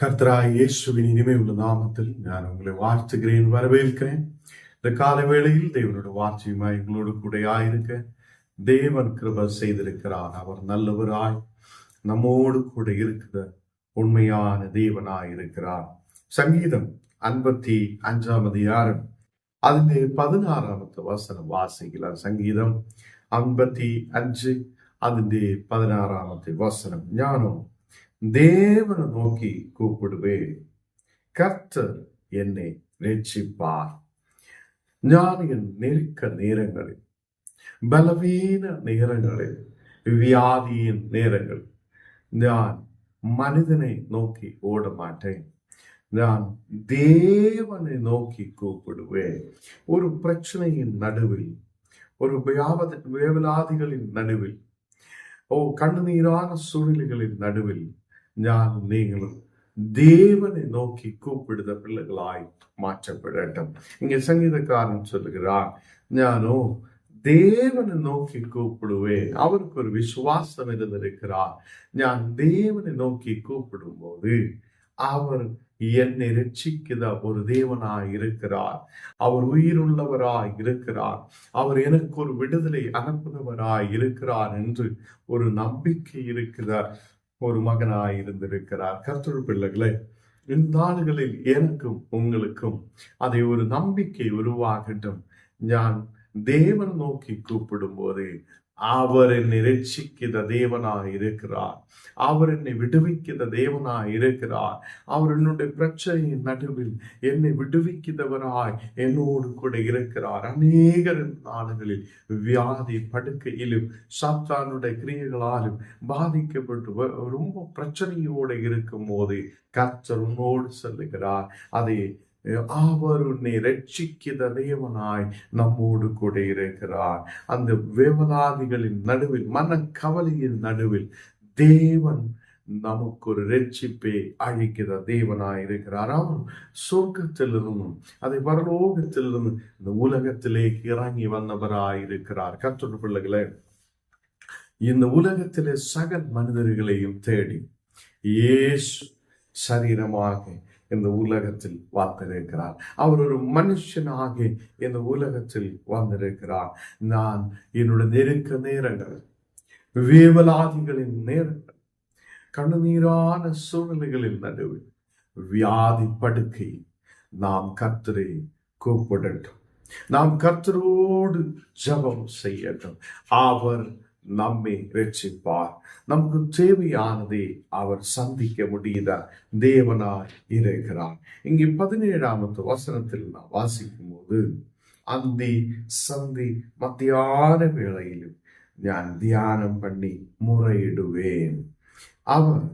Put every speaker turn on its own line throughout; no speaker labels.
கர்த்தராய் இயேசுவின் இனிமையுள்ள நாமத்தில் நான் உங்களை வாழ்த்துகிறேன் வரவேற்கிறேன் இந்த கால வேளையில் தேவனோட வார்த்தையுமாய் எங்களோடு கூட ஆயிருக்க தேவன் கிருப செய்திருக்கிறார் அவர் நல்லவராய் நம்மோடு கூட இருக்கிற உண்மையான தேவனாய் இருக்கிறார் சங்கீதம் ஐம்பத்தி அஞ்சாம் அதிகாரம் അതിന്റെ പതിനാറാമത്തെ വസനം വാസിക്കലാണ് സംഗീതം അമ്പത്തി അഞ്ച് അതിന്റെ പതിനാറാമത്തെ വസനം ഞാനോ தேவனை நோக்கி கூப்பிடுவேன். கர்த்தர் என்னை ரட்சிப்பார். ஞானியின் நெருக்க நேரங்களில் பலவீன நேரங்களில் வியாதியின் நேரங்கள் நான் மனிதனை நோக்கி ஓட மாட்டேன் நான் தேவனை நோக்கி கூப்பிடுவேன். ஒரு பிரச்சனையின் நடுவில் ஒரு வியாபத வேவலாதிகளின் நடுவில் ஓ கண்ணுநீரான சூழ்நிலைகளின் நடுவில் நான் நீங்களும் தேவனை நோக்கி கூப்பிடுத பிள்ளைகளாய் மாற்றப்படட்டும். இங்க சங்கீதக்காரன் சொல்லுகிறார் ஞானோ தேவனை நோக்கி கூப்பிடுவேன். அவருக்கு ஒரு விசுவாசம் இருந்திருக்கிறார். நான் தேவனை நோக்கி கூப்பிடும் போது அவர் என்னை ரட்சிக்கிற ஒரு தேவனாய் இருக்கிறார். அவர் உயிருள்ளவராய் இருக்கிறார். அவர் எனக்கு ஒரு விடுதலை அனுப்புகிறவராய் இருக்கிறார் என்று ஒரு நம்பிக்கை இருக்கிறார். ஒரு மகனாய் இருந்திருக்கிறார். கர்த்தர் பிள்ளைகளே இந்நாடுகளில் எனக்கும் உங்களுக்கும் அதை ஒரு நம்பிக்கை உருவாகட்டும். ஞான் தேவன் நோக்கி கூப்பிடும் போது அவர் என்னை ரட்சிக்கிற தேவனாய் இருக்கிறார். அவர் என்னை விடுவிக்கிற தேவனாய் இருக்கிறார். அவர் என்னுடைய பிரச்சனையின் நடுவில் என்னை விடுவிக்கிறவராய் என்னோடு கூட இருக்கிறார். அநேக நாடுகளில் வியாதி படுக்கையிலும் சாத்தானுடைய கிரியைகளாலும் பாதிக்கப்பட்டு ரொம்ப பிரச்சனையோடு இருக்கும் போது கர்த்தர் உன்னோடு செல்லுகிறார். அதை அவர் உன்னை ரட்சிக்கிற தேவனாய் நம்மோடு கூட இருக்கிறார். அந்த வேவலாதிகளின் நடுவில் மனக்கவலையின் நடுவில் தேவன் நமக்கு ஒரு ரட்சிப்பை அழிக்கிற தேவனாய் இருக்கிறார். அவர் சொர்க்கத்திலிருந்தும் அதை பரலோகத்திலிருந்து இந்த உலகத்திலே இறங்கி வந்தவராய் இருக்கிறார். கத்தோட பிள்ளைகளே இந்த உலகத்திலே சகல் மனிதர்களையும் தேடி இயேசு சரீரமாக இந்த உலகத்தில் வந்திருக்கிறார் அவர் ஒரு மனுஷனாக இந்த உலகத்தில் வாழ்ந்திருக்கிறார். நான் என்னோட நெருக்க நேரங்கள் வேவலாதிகளின் நேரங்கள் கண்ணுநீரான சூழ்நிலைகளின் நடுவில் வியாதி படுக்கை நாம் கத்திரை கூப்பிடட்டும். நாம் கத்தரோடு ஜபம் செய்யட்டும். அவர் நம்மை ரட்சிப்பார் நமக்கு தேவையானதை அவர் சந்திக்க முடியுத தேவனாய் இருக்கிறார் இங்கே பதினேழாமத்து வசனத்தில் நான் வாசிக்கும் போது அந்தி சந்தி மத்தியான வேளையிலும் ഞാൻ ധ്യാനം பண்ணி முறையிடுவேன் அவர்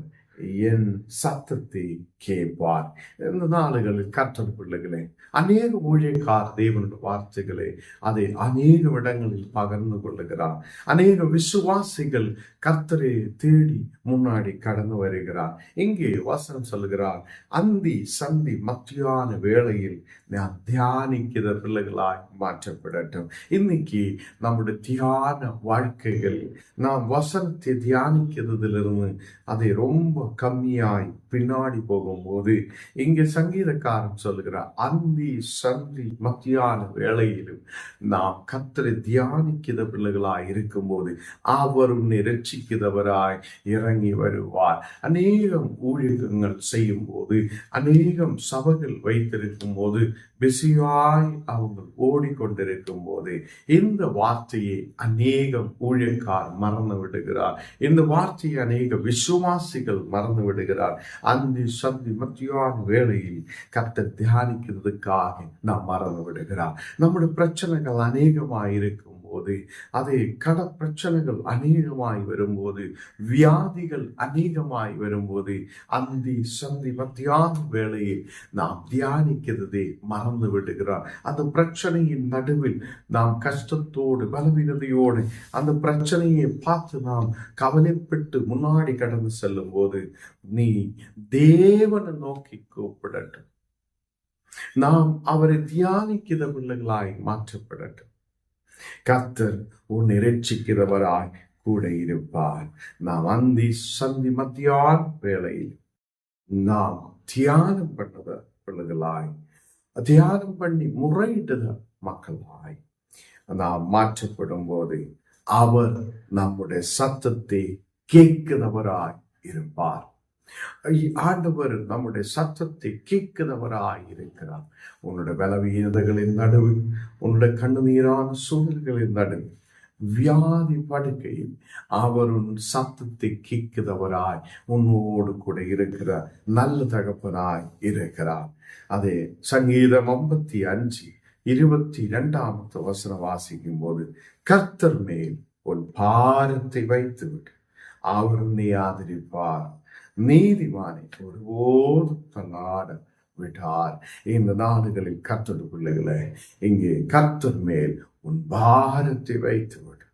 என் சத்தத்தை கேட்பார். இந்த நாடுகளில் கற்றல் பிள்ளைகளே அநேக ஊழியக்கார தேவனுடைய வார்த்தைகளை அதை அநேக இடங்களில் பகிர்ந்து கொள்ளுகிறார். அநேக விசுவாசிகள் கர்த்தரை தேடி முன்னாடி கடந்து வருகிறார். இங்கே வசனம் சொல்கிறார் அந்தி சந்தி மத்தியான வேளையில் நான் தியானிக்கிற பிள்ளைகளாய் மாற்றப்படட்டும். இன்னைக்கு நம்முடைய தியான வாழ்க்கைகள் நாம் வசனத்தை தியானிக்கிறதிலிருந்து அதை ரொம்ப கம்மியாய் பின்னாடி போக போகும்போது இங்கே சங்கீதக்காரன் சொல்லுகிறார் அந்தி சந்தி மத்தியான வேளையிலும் நாம் கத்தரை தியானிக்கிற பிள்ளைகளாய் இருக்கும்போது அவர் உன்னை ரட்சிக்கிறவராய் இறங்கி வருவார். அநேகம் ஊழியங்கள் செய்யும் போது அநேகம் சபைகள் வைத்திருக்கும் போது பிஸியாய் அவங்க ஓடிக்கொண்டிருக்கும் போது இந்த வார்த்தையை அநேகம் ஊழியக்கார் மறந்து விடுகிறார். இந்த வார்த்தையை அநேக விசுவாசிகள் மறந்து விடுகிறார். அந்த சந்தி மத்தியான வேளையில் கர்த்தர் தியானிக்கிறதுக்காக நாம் மறந்து விடுகிறார் நம்முடைய பிரச்சனைகள் அநேகமாக இருக்கும் போது அதே கட பிரச்சனைகள் அநேகமாய் வரும்போது வியாதிகள் அநேகமாய் வரும்போது அந்தி சந்தி மத்தியான வேளையில் நாம் தியானிக்கிறதே மறந்து விடுகிறார். அந்த பிரச்சனையின் நடுவில் நாம் கஷ்டத்தோடு பலவீனதையோடு அந்த பிரச்சனையை பார்த்து நாம் கவலைப்பட்டு முன்னாடி கடந்து செல்லும் போது நீ தேவனை நோக்கி கூப்பிடட்டும். நாம் அவரை தியானிக்கிற பிள்ளைகளாய் மாற்றப்படட்டும். கத்தர் உன் ரட்சிக்கிறவராய் கூட இருப்பார். நாம் அந்தி சந்தி மத்தியார் வேளையில். நாம் தியானம் பண்ணத பிள்ளைகளாய் தியானம் பண்ணி முறையிட்டத மக்களாய். நாம் மாற்றப்படும் போது அவர் நம்முடைய சத்தத்தை கேட்கிறவராய் இருப்பார். ஆண்டவர் நம்முடைய சத்தத்தை கேட்கிறவராய் இருக்கிறார் உன்னுடைய பலவீனதைகளின் நடுவு உன்னுடைய கண்ணுநீரான சூழல்களின் நடுவு வியாதி படுக்கையில் அவர் உன் சத்தத்தை கேட்கிறவராய் உன்னோடு கூட இருக்கிற நல்ல தகப்பனாய் இருக்கிறார். அதே சங்கீதம் ஐம்பத்தி அஞ்சு இருபத்தி இரண்டாமத்து வசனம் வாசிக்கும் போது கர்த்தர் மேல் உன் பாரத்தை வைத்து விடு அவர் நீ ஆதரிப்பார். நீதிவானை ஒருபோதும் தள்ளாட விட்டார். இந்த நாடுகளில் கத்தது பிள்ளைகளை இங்கே கத்தர் மேல் உன் பாரத்தை வைத்து விடு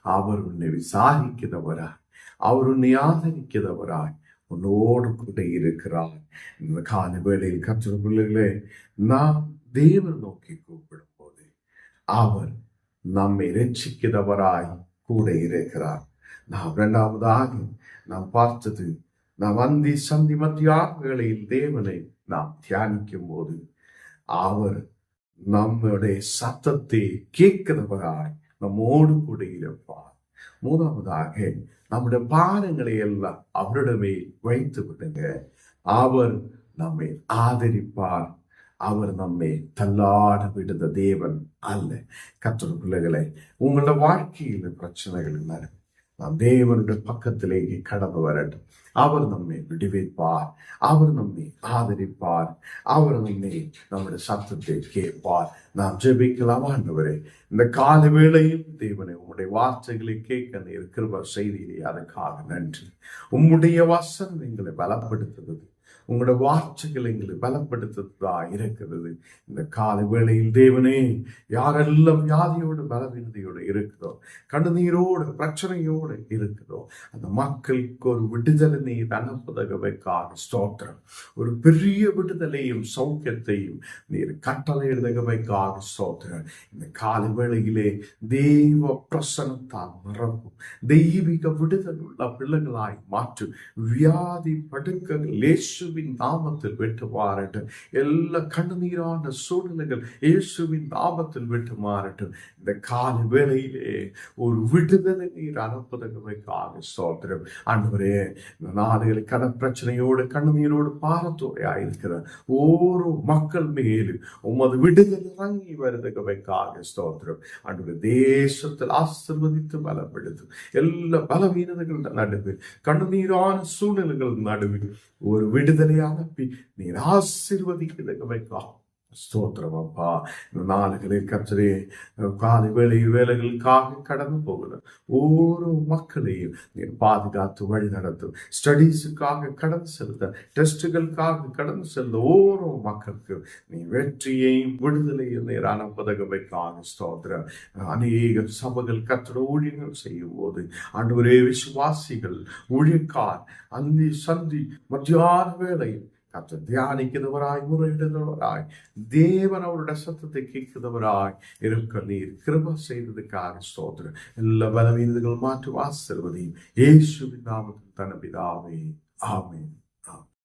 அவர் உன்னை விசாரிக்கிறவராய் அவர் உன்னை ஆதரிக்கிறவராய் உன்னோடு கூட இருக்கிறார். இந்த கால வேளையில் கர்த்தர் பிள்ளைகளே நாம் தேவன் நோக்கி கூப்பிடும் போது அவர் நம்மை ரட்சிக்கிறவராய் கூட இருக்கிறார். நாம் இரண்டாவதாக நாம் பார்த்தது நாம் அந்தி சந்தி மத்தியாகங்களில் தேவனை நாம் தியானிக்கும் போது அவர் நம்முடைய சத்தத்தை கேட்கிறவராய் நம்மோடு கூட இருப்பார். மூணாவதாக நம்முடைய பாரங்களை எல்லாம் அவரிடமே வைத்து விடுங்க. அவர் நம்மை ஆதரிப்பார். அவர் நம்மை தள்ளாட விடுத தேவன் அல்ல. கத்திர பிள்ளைகளை உங்களோட வாழ்க்கையில் பிரச்சனைகள் நடக்கும். நாம் தேவனுடைய பக்கத்திலேயே கடந்து வரட்டும். அவர் நம்மை விடுவிப்பார். அவர் நம்மை ஆதரிப்பார். அவர் நம்மை நம்முடைய சத்தத்தை கேட்பார். நாம் ஜெபிக்கலாம் ஆண்டவரே. இந்த கால வேளையில் தேவனை உம்முடைய வார்த்தைகளை கேட்க இருக்கிற செய்தியிலே அதுக்காக நன்றி. உம்முடைய வசனம் எங்களை பலப்படுத்துகிறது. உங்களோட வார்த்தைகள் எங்களை பலப்படுத்துறதா இருக்கிறது. இந்த கால வேளையில் தேவனே யாரெல்லாம் வியாதியோடு பலவீனதையோடு இருக்குதோ கண்ணுநீரோடு பிரச்சனையோடு இருக்குதோ அந்த மக்களுக்கு ஒரு விடுதலை நீர் அனுப்புதகவைக்காக ஸ்தோத்திரம். ஒரு பெரிய விடுதலையும் சௌக்கியத்தையும் நீர் கட்டளையிடுதகவைக்காக ஸ்தோத்திரம். இந்த கால வேளையிலே தெய்வ பிரசனத்தால் மறக்கும் தெய்வீக விடுதல் உள்ள பிள்ளைகளாய் மாற்று வியாதி படுக்கங்கள் லேசு இயேசுவின் நாமத்தில் விட்டு மாறட்டும் எல்லா கண்ணீரான சூழ்நிலைகள் இயேசுவின் நாமத்தில் விட்டு மாறட்டும் இந்த கால வேளையிலே ஒரு விடுதலை நீர் அனுப்புதற்காக சோதரம் அன்றுவரே இந்த நாடுகளை கட பிரச்சனையோடு கண்ணீரோடு பாரத்தோடையாயிருக்கிற ஒரு மக்கள் மேலும் உமது விடுதலை இறங்கி வருதகவைக்காக ஸ்தோத்திரம். அன்று தேசத்தில் ஆசிர்வதித்து பலப்படுத்தும். எல்லா பலவீனதைகள் நடுவில் கண்ணீரான சூழ்நிலைகள் நடுவில் ஒரு விடுதலை அனுப்பி நீர் ஆசீர்வதிக்கிறதுக்கு வைக்கலாம் ஸ்தோத்திரம் அப்பா இந்த நாடுகளில் கற்றே காலை வேலை வேலைகளுக்காக கடந்து போகிற ஒவ்வொரு மக்களையும் நீர் பாதுகாத்து வழி நடத்தும். ஸ்டடீஸுக்காக கடந்து செல்த டெஸ்ட்டுகளுக்காக கடந்து செல்ல ஒவ்வொரு மக்களுக்கும் நீ வெற்றியையும் விடுதலையும் நீர் அனுப்பதகவைக்காக ஸ்தோத்திரம். அநேக சபைகள் கத்திர ஊழியங்கள் செய்யும் போது அன்று விசுவாசிகள் ஊழியக்கார் அந்தி சந்தி மத்தியான வேலையில் கற்று தியானிக்கிறவராய் முறையிடுகிறவராய் தேவன் அவருடைய சத்தத்தை கேட்கிறவராய் இருக்க நீர் கிருப செய்ததுக்காக ஸ்தோத்திரம். எல்லா பலவீனங்கள் மாற்று ஆசிர்வதையும் இயேசுவின் நாமத்தில் தனபிதாவே. ஆமேன்.